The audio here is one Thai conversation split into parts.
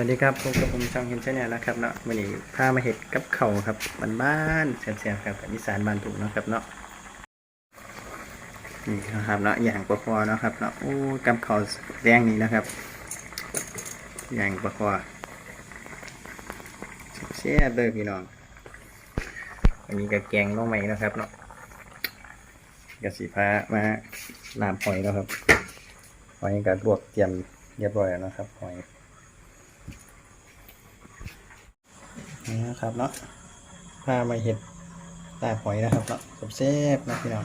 วัสดีครับพบกับผมช่องเห็นชาแนลนะครับเนาะวันนี้พามาเห็ดกับเข่าครับบ้านๆแซ่บๆครับกับอีสานบ้านถูกนะครับเนาะนี่นะครับเนาะอย่างปลาคอเนาะครับเนาะโอ้กับเข่าแรงนี้นะครับ อย่างปลาคอแซ่บเลยพี่น้องอันนี้ก็แกงน้องใหม่นะครับเนาะกระสีฟ้ามาลามหอยแล้วครับหอยก็ลวกเตรียมเรียบร้อยแล้วนะครับหอย นี่นะครับเนาะพามาเห็ดตาหอยนะครับเนาะแซ่บๆนะพี่น้อง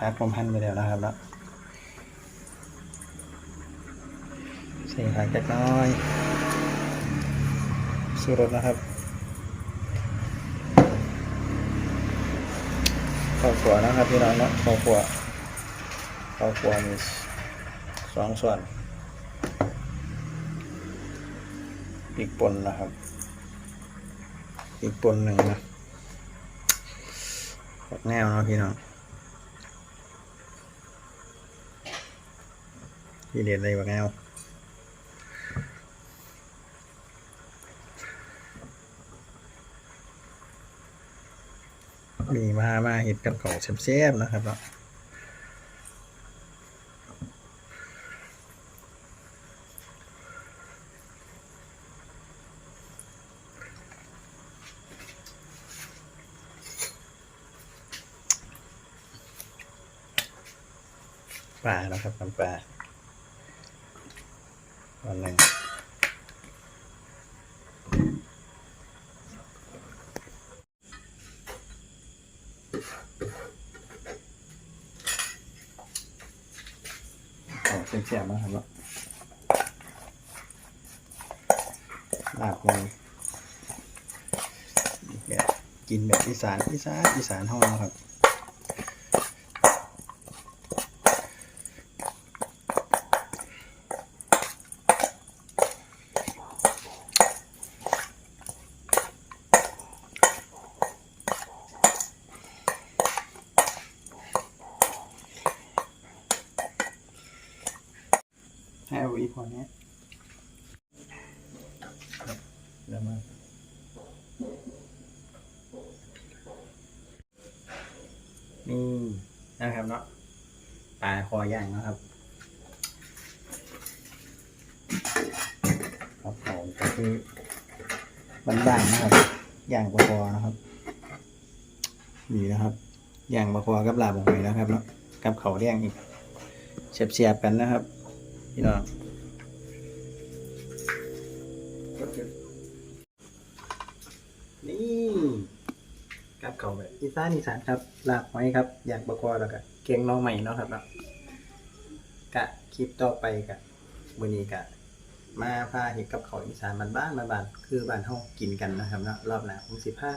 พักผมพันไปแล้วนะครับเนาะใส่ผักจักน้อยสูรสนะครับข้าวขัวนะครับพี่น้องเนาะข้าวขัวข้าวขัวมีสองส่วน อีกปนนะครับ อีกปนหนึ่งนะฝักแนวนะพี่น้องที่เด็ดเลยฝักแนวมีมามาเห็ดกับของเซฟๆนะครับเนาะ ปลานะครับน้ำปลาวันหนึ่งของเสียบๆนะครับเนาะลาบเลยกินแบบอีสานอีสานอีสานห้องครับ ให้เอาอีพอเนี้ยเริ่มานี่นะครับเนาะปลาคอย่างนะครับครับผมก็คือบ้านๆนะครับย่างปลาคอนะครับนี่นะครับย่างปลาคอกับลาบลงไปนะครับเนาะกับเขาเรียงอีกเสียบๆกันนะครับ พี่น้องนี่กับเขาแบบอีสานอีสานครับลาบหอยครับอยากประกอบแล้วก็เกียงน้องใหม่เนาะครับเนาะกะคลิปต่อไปกะวันนี้กะ มาพาเห็ดกับเขาอีสานบ้านบ้านๆบ้านคือบ้านเฮากินกันนะครับเนาะรอบหน้าผมสิพา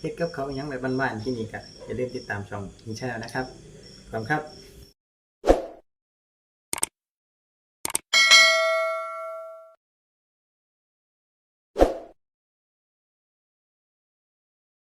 เฮ็ดกับเขาอิหยังแบบบ้านๆที่นี่กะอย่าลืมติดตามช่องนี้ชาแนลนะครับขอบคุณครับ